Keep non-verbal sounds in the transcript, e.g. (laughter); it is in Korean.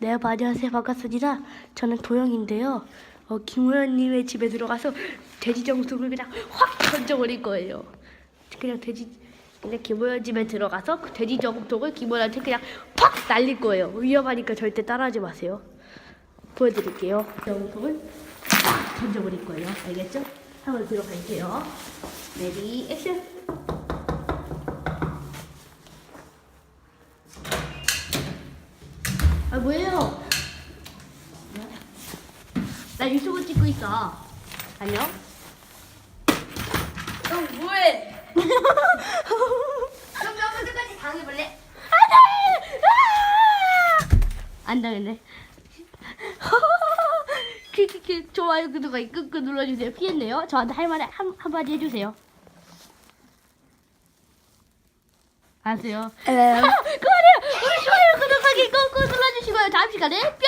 네, 안녕하세요. 반갑습니다. 저는 도영인데요. 어, 김호연님의 집에 들어가서 돼지 정수를 그냥 확 던져버릴 거예요. 그냥 돼지, 그냥 김호연 집에 들어가서 그 돼지 정통을 김호연한테 그냥 팍 날릴 거예요. 위험하니까 절대 따라하지 마세요. 보여드릴게요. 정통을 팍 던져버릴 거예요. 알겠죠? 한번 들어갈게요. 레디, 액션! 아, 뭐예요? 나 유튜브 찍고 있어. 안녕? 형 뭐해? 몇 번째까지 당해볼래? 안 당했네. (laughs) 키키키 좋아요 구독과 끄끄 눌러주세요. 피했네요. 저한테 할 말에 한 한마디 해주세요. 아세요? (laughs) 그만해